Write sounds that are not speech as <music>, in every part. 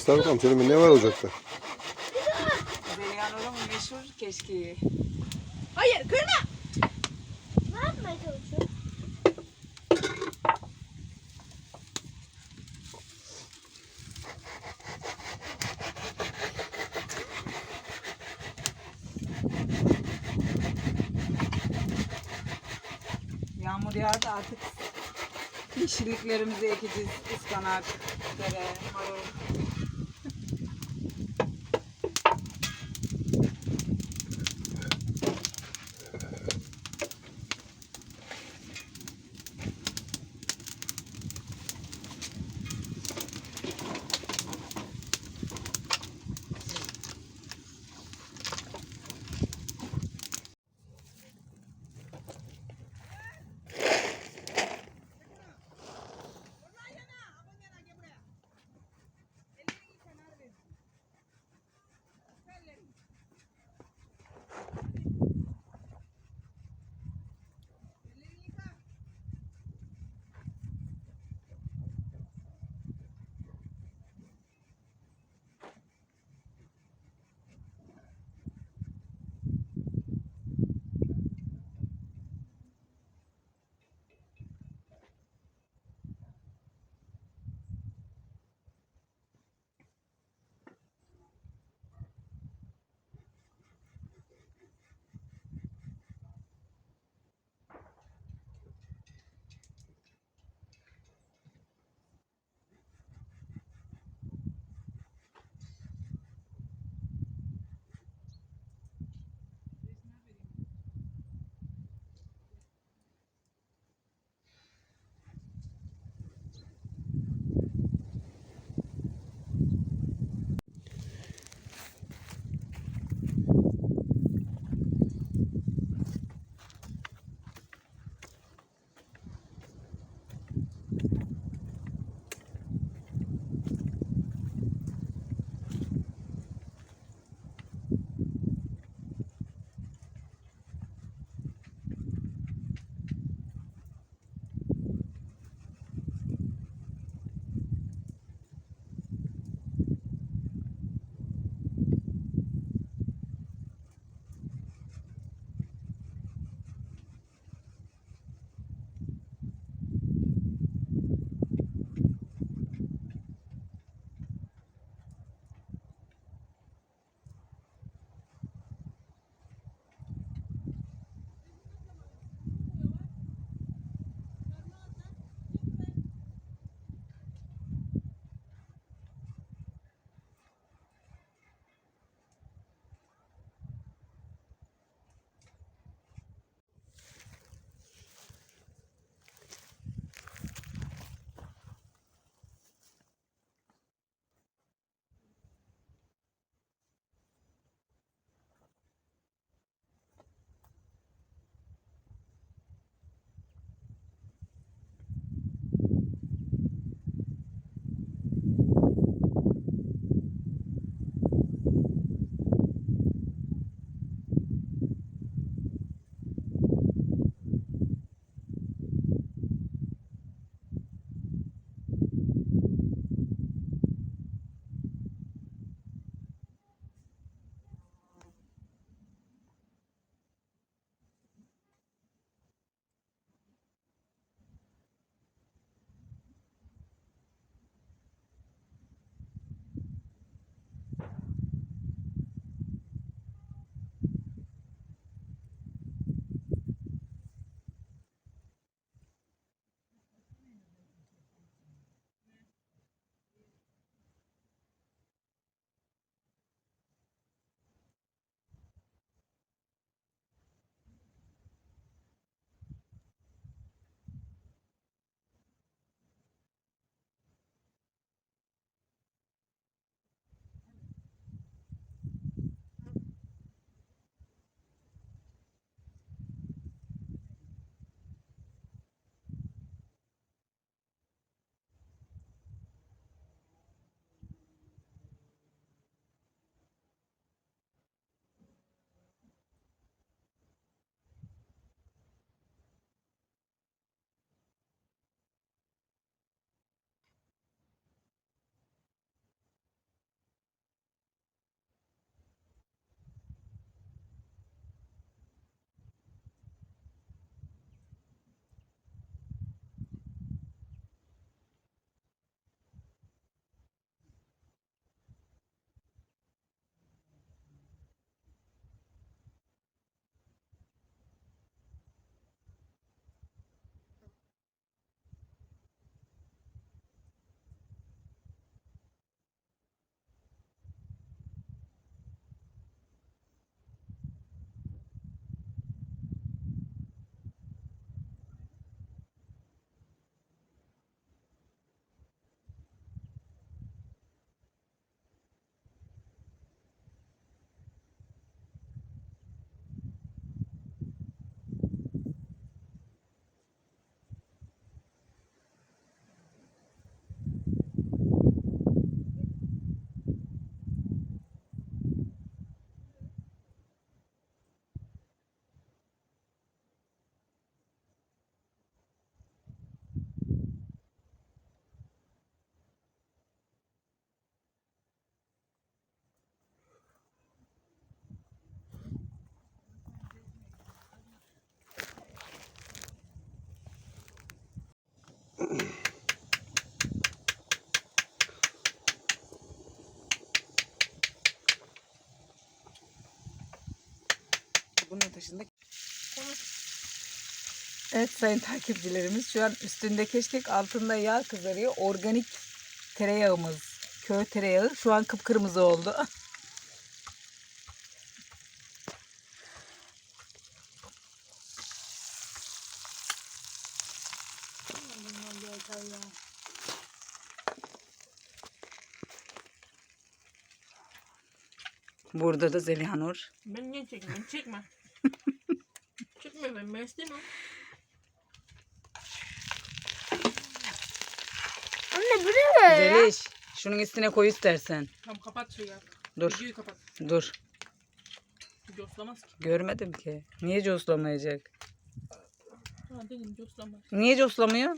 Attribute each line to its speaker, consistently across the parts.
Speaker 1: Göster bakalım senin ne var ocakta?
Speaker 2: Zeliha meşhur keşkeği.
Speaker 3: Hayır kırma. Ne yapmaya çalışıyorsun?
Speaker 2: Yağmur yağdı artık yeşilliklerimizi ekeceğiz. Ispanak, tere, marul. Bunun taşında. Evet sayın takipçilerimiz şu an üstünde keşkek altında yağ kızarıyor. Organik tereyağımız. Köy tereyağı şu an kıpkırmızı oldu. <laughs> Burada da Zeliha Nur.
Speaker 1: Ben niye çekmiyorum? Çekme. Çekme ben. Ben istemem.
Speaker 3: Anne bu ne be?
Speaker 2: Zeliş şunun üstüne koy istersen.
Speaker 1: Tamam kapat şeyi ya.
Speaker 2: Dur
Speaker 1: Videoyu kapat.
Speaker 2: dur.
Speaker 1: Coslamaz ki.
Speaker 2: Görmedim ki. Niye coslamayacak?
Speaker 1: Ha dedim coslamaz.
Speaker 2: Niye coslamıyor?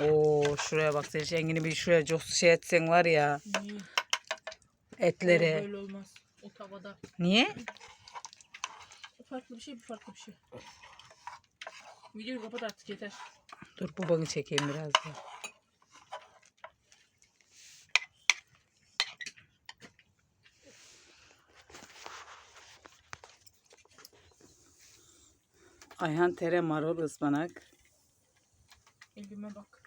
Speaker 2: Oo şuraya bak Zeliş Engin'i bir şuraya cos şey etsen var ya
Speaker 1: Niye?
Speaker 2: etleri.
Speaker 1: Böyle olmaz. O tavada.
Speaker 2: Niye? <laughs>
Speaker 1: Farklı bir şey bir farklı bir şey. Videoyu kapat artık yeter.
Speaker 2: Dur babanı çekeyim biraz da. Ayhan tere marul ıspanak.
Speaker 1: Elime bak.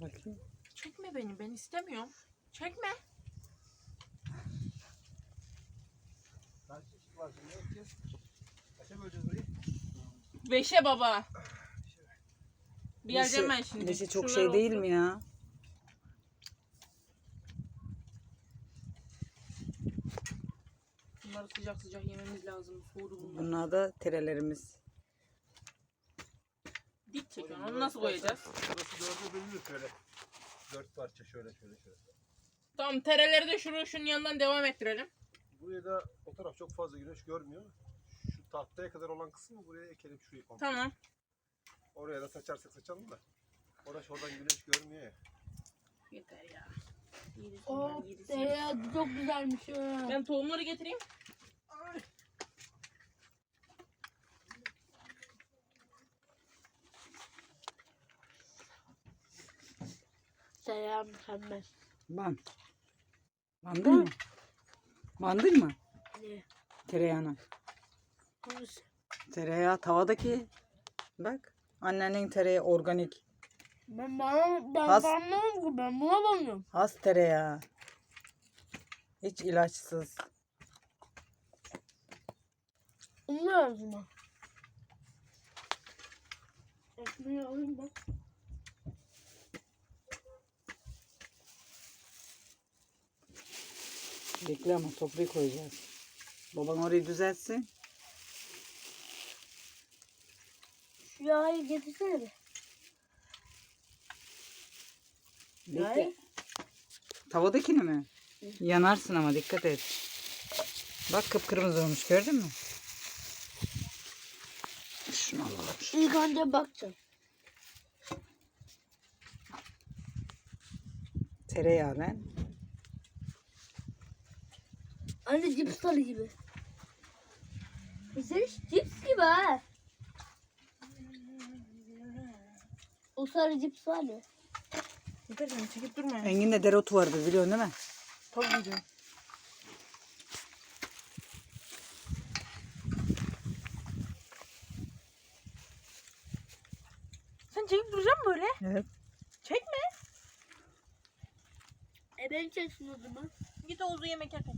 Speaker 2: Bakayım.
Speaker 1: Çekme beni. Ben istemiyorum. Çekme. Beşe baba. Bir geleceğim ben şimdi.
Speaker 2: Beşi çok
Speaker 1: Şunlar
Speaker 2: şey değil
Speaker 1: olsun.
Speaker 2: mi ya?
Speaker 1: Bunları sıcak sıcak yememiz lazım. Soğudu bunlar.
Speaker 2: Bunlar da terelerimiz.
Speaker 1: Dik çekiyorsun. Onu nasıl koyacağız?
Speaker 4: Burası dörde bölünür şöyle. Dört parça şöyle şöyle şöyle.
Speaker 1: Tamam tereleri de şunu şunun yanından devam ettirelim.
Speaker 4: Buraya da o taraf çok fazla güneş görmüyor. Şu tahtaya kadar olan kısmı buraya ekelim şurayı komple.
Speaker 1: Tamam.
Speaker 4: Oraya da saçarsak saçalım da. Orası oradan güneş görmüyor ya.
Speaker 1: Yeter ya. Yeriz
Speaker 3: O
Speaker 1: bunlar, yeriz.
Speaker 3: tereyağı çok güzelmiş. ha.
Speaker 1: Ben tohumları getireyim.
Speaker 3: Tereyağı mükemmel.
Speaker 2: Ban. Bandın mı? Bandın mı?
Speaker 3: Ne?
Speaker 2: Tereyağını.
Speaker 3: Hangisi?
Speaker 2: Tereyağı tavadaki. Bak. Annenin tereyağı organik.
Speaker 3: Ben bana ben
Speaker 2: Has-
Speaker 3: ki ben buna banıyorum.
Speaker 2: Has tereyağı. Hiç ilaçsız.
Speaker 3: Onu lazım ha. Ekmeği alayım bak.
Speaker 2: Bekle ama toprağı koyacağız. Baban orayı düzeltsin.
Speaker 3: Şu yağı getirsene bir.
Speaker 2: Bekle.
Speaker 3: Yağı.
Speaker 2: Tavadakini mi? Yanarsın ama dikkat et. Bak kıpkırmızı olmuş gördün mü? Şunu alalım.
Speaker 3: İlk önce bakacağım.
Speaker 2: Tereyağı lan.
Speaker 3: Anne cips tadı gibi. Güzel cips gibi ha. O sarı cips var ya.
Speaker 1: Yeter canım çekip durma. ya.
Speaker 2: Engin'de dereotu vardı biliyorsun değil mi?
Speaker 1: Tabii diyorum. Sen çekip duracaksın böyle.
Speaker 2: Evet.
Speaker 1: Çekme.
Speaker 3: E ben çeksin o zaman.
Speaker 1: Git Oğuz'u yemek yerken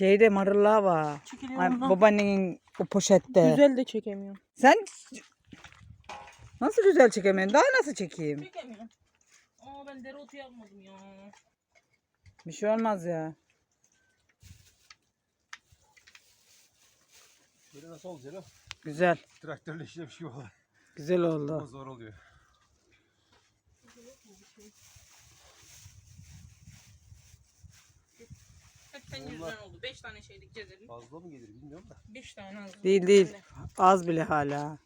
Speaker 2: Şeyde marullar var.
Speaker 1: Çekiliyor
Speaker 2: Ay,
Speaker 1: ondan.
Speaker 2: babaannenin o poşette.
Speaker 1: Güzel de çekemiyorum.
Speaker 2: Sen nasıl güzel çekemiyorsun? Daha nasıl çekeyim?
Speaker 1: Çekemiyorum. Aa ben dereotu yapmadım ya.
Speaker 2: Bir şey olmaz ya.
Speaker 4: Böyle nasıl olacak o?
Speaker 2: Güzel.
Speaker 4: Traktörle işlemiş gibi oluyor.
Speaker 2: Güzel
Speaker 4: Ama
Speaker 2: oldu.
Speaker 4: zor oluyor.
Speaker 1: Hep senin yüzünden oldu. 5 tane şey dikeceğiz dedim.
Speaker 4: Fazla mı gelir bilmiyorum da.
Speaker 1: 5 tane az.
Speaker 2: Değil değil. Az bile hala.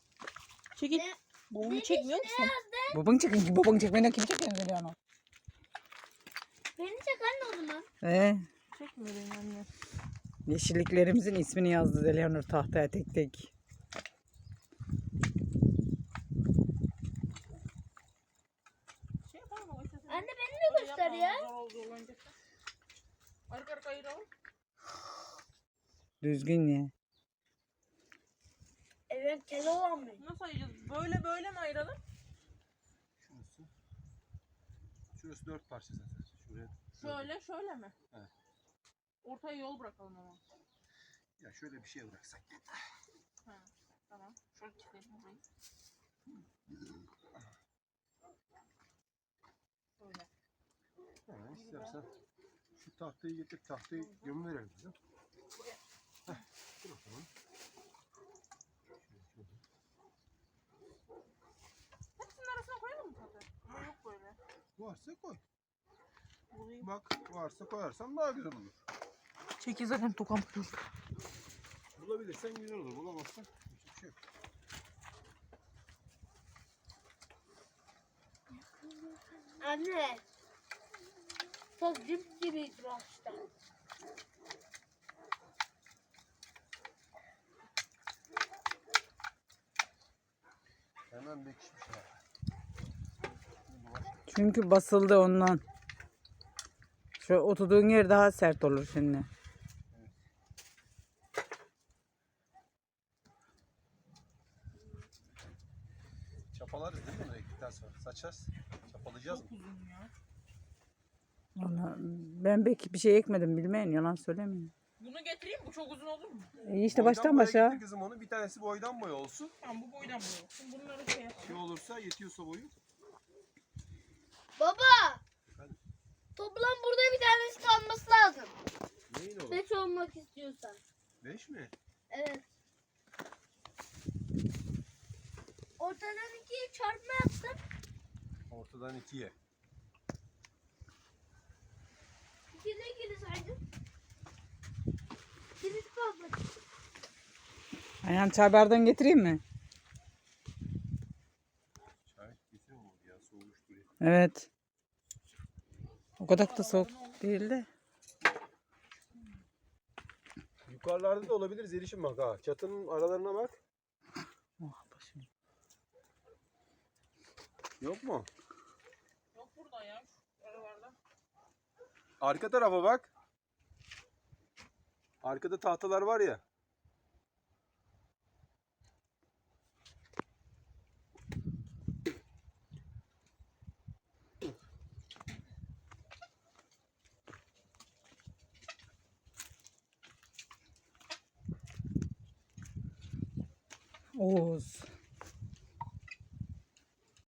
Speaker 1: Çekil. Bunu çekmiyor musun?
Speaker 2: Baban çekin. Baban çekmeden kim çekiyor onu?
Speaker 3: Beni çek anne o zaman.
Speaker 2: Ee,
Speaker 1: Çekmiyor beni anne.
Speaker 2: yeşilliklerimizin ismini yazdı Zeliha tahtaya tek tek.
Speaker 1: Şey yapalım ama.
Speaker 3: Anne beni de göster ya.
Speaker 1: Zor oldu olunca. Arka.
Speaker 2: Düzgün ye.
Speaker 3: Evet kele olan mı?
Speaker 1: Nasıl ayıracağız? Böyle böyle mi ayıralım?
Speaker 4: Şurası. Şurası dört parça zaten. Şuraya.
Speaker 1: Şöyle şöyle mi?
Speaker 4: Evet.
Speaker 1: Ortaya yol bırakalım ama.
Speaker 4: Ya şöyle bir şey bıraksak yeter.
Speaker 1: Ha, tamam. Şöyle kilitleyelim burayı. Böyle.
Speaker 4: Ha, istersen tahtayı getir tahtayı gömü verelim bize. Heh, dur bakalım. Şöyle, şöyle.
Speaker 1: Hepsinin arasına koyalım mı? Ama yok böyle.
Speaker 4: Varsa koy.
Speaker 1: Bulayım.
Speaker 4: Bak varsa koyarsan daha güzel olur.
Speaker 1: Çekil zaten tokam
Speaker 4: Bulabilirsen güzel olur. Bulamazsan hiçbir şey yok.
Speaker 3: Anne. Çok dip gibiydi başta.
Speaker 4: Hemen bekişmiş ha.
Speaker 2: Çünkü basıldı ondan. Şu oturduğun yer daha sert olur şimdi.
Speaker 4: Çapalarız değil mi bunu ektikten sonra? Saçacağız. Çapalayacağız mı?
Speaker 1: Çok uzun ya.
Speaker 2: Vallahi ben belki bir şey ekmedim bilmeyin yalan söylemeyin.
Speaker 1: Bunu getireyim bu çok uzun olur mu?
Speaker 2: İyi işte baştan başa.
Speaker 4: getir kızım onu. Bir tanesi boydan boya olsun.
Speaker 1: Tamam bu boydan boy olsun. Bunları şey yapalım.
Speaker 4: Şey olursa yetiyorsa boyu.
Speaker 3: Baba.
Speaker 4: Efendim?
Speaker 3: Toplam burada bir tanesi kalması lazım.
Speaker 4: Neyin olur?
Speaker 3: Beş olmak istiyorsan.
Speaker 4: Beş mi?
Speaker 3: Evet. Ortadan ikiye çarpma yaptım.
Speaker 4: Ortadan ikiye.
Speaker 2: Ayhan çay bardağını getireyim mi?
Speaker 4: Çay getirin mi ya? Soğumuş duruyor.
Speaker 2: Evet. O kadar da soğuk değil de.
Speaker 4: Yukarılarda da olabilir Zeliş'im bak ha. Çatının aralarına bak.
Speaker 2: Oh, başım.
Speaker 4: Yok mu?
Speaker 1: Yok burada ya. Aralarda.
Speaker 4: Arka tarafa bak. Arkada tahtalar var ya.
Speaker 2: was.